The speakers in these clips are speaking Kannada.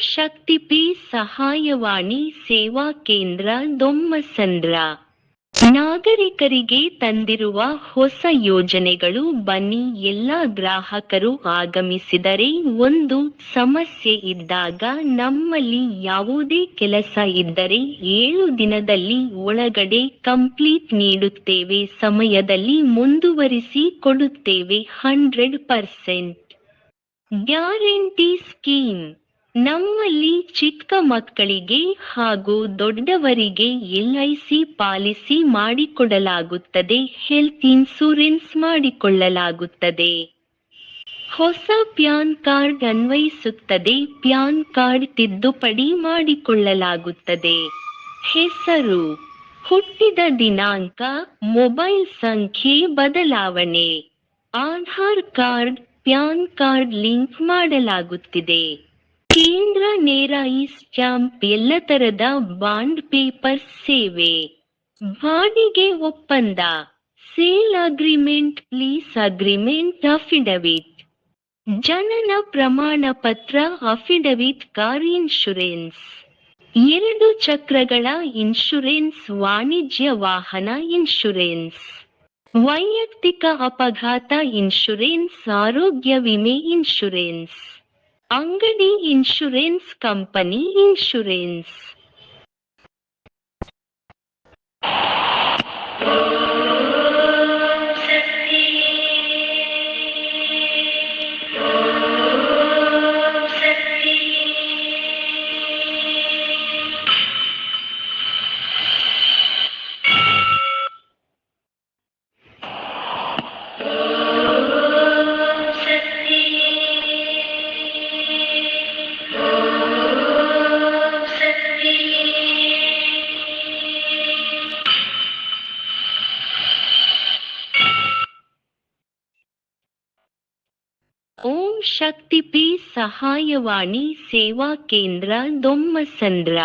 ಶಕ್ತಿಪಿ ಸಹಾಯವಾಣಿ ಸೇವಾ ಕೇಂದ್ರ ದೊಮ್ಮಸಂದ್ರ. ನಾಗರಿಕರಿಗೆ ತಂದಿರುವ ಹೊಸ ಯೋಜನೆಗಳು ಬನ್ನಿ. ಎಲ್ಲ ಗ್ರಾಹಕರು ಆಗಮಿಸಿದರೆ ಒಂದು ಸಮಸ್ಯೆ ಇದ್ದಾಗ ನಮ್ಮಲ್ಲಿ ಯಾವುದೇ ಕೆಲಸ ಇದ್ದರೆ ಏಳು ದಿನದಲ್ಲಿ ಒಳಗಡೆ ಕಂಪ್ಲೀಟ್ ನೀಡುತ್ತೇವೆ. ಸಮಯದಲ್ಲಿ ಮುಂದುವರಿಸಿ ಕೊಡುತ್ತೇವೆ ಹಂಡ್ರೆಡ್ ಪರ್ಸೆಂಟ್. Guarantee scheme. ನಮ್ಮಲ್ಲಿ ಚಿಕ್ಕ ಮಕ್ಕಳಿಗೆ ಹಾಗೂ ದೊಡ್ಡವರಿಗೆ ಎಲ್ಐಸಿ ಪಾಲಿಸಿ ಮಾಡಿಕೊಡಲಾಗುತ್ತದೆ, ಹೆಲ್ತ್ ಇನ್ಸೂರೆನ್ಸ್ ಮಾಡಿಕೊಳ್ಳಲಾಗುತ್ತದೆ. ಹೊಸ ಪ್ಯಾನ್ ಕಾರ್ಡ್ ಅನ್ವಯಿಸುತ್ತದೆ, ಪ್ಯಾನ್ ಕಾರ್ಡ್ ತಿದ್ದುಪಡಿ ಮಾಡಿಕೊಳ್ಳಲಾಗುತ್ತದೆ. ಹೆಸರು, ಹುಟ್ಟಿದ ದಿನಾಂಕ, ಮೊಬೈಲ್ ಸಂಖ್ಯೆ ಬದಲಾವಣೆ. Aadhaar card, PAN card link ಮಾಡಲಾಗುತ್ತಿದೆ. ಕೇಂದ್ರ ನೇರ ಸ್ಟ್ಯಾಂಪ್ ಎಲ್ಲ ತರದ ಬಾಂಡ್ ಪೇಪರ್ ಸೇವೆ. ಬಾಡಿಗೆ ಒಪ್ಪಂದ. Sale agreement, lease agreement, affidavit. ಜನನ ಪ್ರಮಾಣ ಪತ್ರ, ಅಫಿಡವಿಟ್, ಕಾರ್ ಇನ್ಶೂರೆನ್ಸ್. ಎರಡು ಚಕ್ರಗಳ ಇನ್ಶೂರೆನ್ಸ್, ವಾಣಿಜ್ಯ ವಾಹನ ಇನ್ಶೂರೆನ್ಸ್. ವೈಯಕ್ತಿಕ ಅಪಘಾತ ಇನ್ಶೂರೆನ್ಸ್, ಆರೋಗ್ಯ ವಿಮೆ ಇನ್ಶೂರೆನ್ಸ್. ಅಂಗಡಿ ಇನ್ಶೂರೆನ್ಸ್ ಕಂಪನಿ ಇನ್ಶೂರೆನ್ಸ್ ಓಂ ಶಕ್ತಿಪಿ ಸಹಾಯವಾಣಿ ಸೇವಾ ಕೇಂದ್ರ ದೊಮ್ಮಸಂದ್ರ.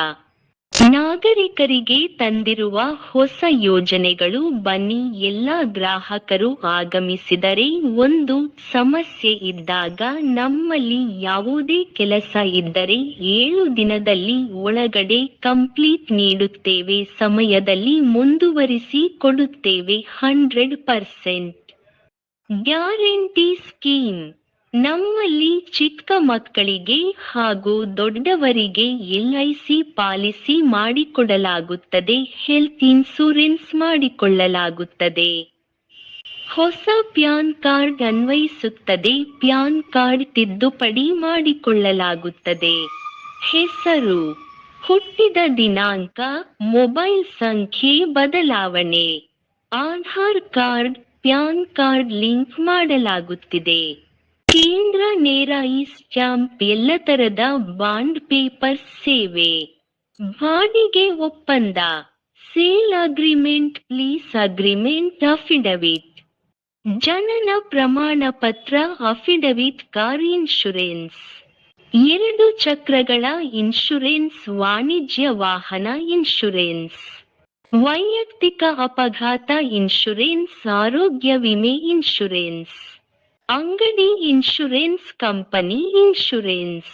ನಾಗರಿಕರಿಗೆ ತಂದಿರುವ ಹೊಸ ಯೋಜನೆಗಳು ಬನ್ನಿ. ಎಲ್ಲ ಗ್ರಾಹಕರು ಆಗಮಿಸಿದರೆ ಒಂದು ಸಮಸ್ಯೆ ಇದ್ದಾಗ ನಮ್ಮಲ್ಲಿ ಯಾವುದೇ ಕೆಲಸ ಇದ್ದರೆ ಏಳು ದಿನದಲ್ಲಿ ಒಳಗಡೆ ಕಂಪ್ಲೀಟ್ ನೀಡುತ್ತೇವೆ. ಸಮಯದಲ್ಲಿ ಮುಂದುವರಿಸಿ ಕೊಡುತ್ತೇವೆ. Hundred percent. Guarantee scheme. ನಮ್ಮಲ್ಲಿ ಚಿಕ್ಕ ಮಕ್ಕಳಿಗೆ ಹಾಗೂ ದೊಡ್ಡವರಿಗೆ ಎಲ್ಐಸಿ ಪಾಲಿಸಿ ಮಾಡಿಕೊಡಲಾಗುತ್ತದೆ, ಹೆಲ್ತ್ ಇನ್ಸೂರೆನ್ಸ್ ಮಾಡಿಕೊಳ್ಳಲಾಗುತ್ತದೆ. ಹೊಸ ಪ್ಯಾನ್ ಕಾರ್ಡ್ ಅನ್ವಯಿಸುತ್ತದೆ, ಪ್ಯಾನ್ ಕಾರ್ಡ್ ತಿದ್ದುಪಡಿ ಮಾಡಿಕೊಳ್ಳಲಾಗುತ್ತದೆ. ಹೆಸರು, ಹುಟ್ಟಿದ ದಿನಾಂಕ, ಮೊಬೈಲ್ ಸಂಖ್ಯೆ ಬದಲಾವಣೆ. Aadhaar card, PAN card link ಮಾಡಲಾಗುತ್ತಿದೆ. ಕೇಂದ್ರ ನೇರ ಸ್ಟ್ಯಾಂಪ್ ಎಲ್ಲ ತರದ ಬಾಂಡ್ ಪೇಪರ್ ಸೇವೆ. ಬಾಡಿಗೆ ಒಪ್ಪಂದ. Sale agreement, lease agreement, affidavit. ಜನನ ಪ್ರಮಾಣ ಪತ್ರ, ಅಫಿಡವಿಟ್, ಕಾರ್ ಇನ್ಶೂರೆನ್ಸ್. ಎರಡು ಚಕ್ರಗಳ ಇನ್ಶೂರೆನ್ಸ್, ವಾಣಿಜ್ಯ ವಾಹನ ಇನ್ಶೂರೆನ್ಸ್. ವೈಯಕ್ತಿಕ ಅಪಘಾತ ಇನ್ಶೂರೆನ್ಸ್, ಆರೋಗ್ಯ ವಿಮೆ ಇನ್ಶೂರೆನ್ಸ್. ಅಂಗಡಿ ಇನ್ಶೂರೆನ್ಸ್ ಕಂಪನಿ ಇನ್ಶೂರೆನ್ಸ್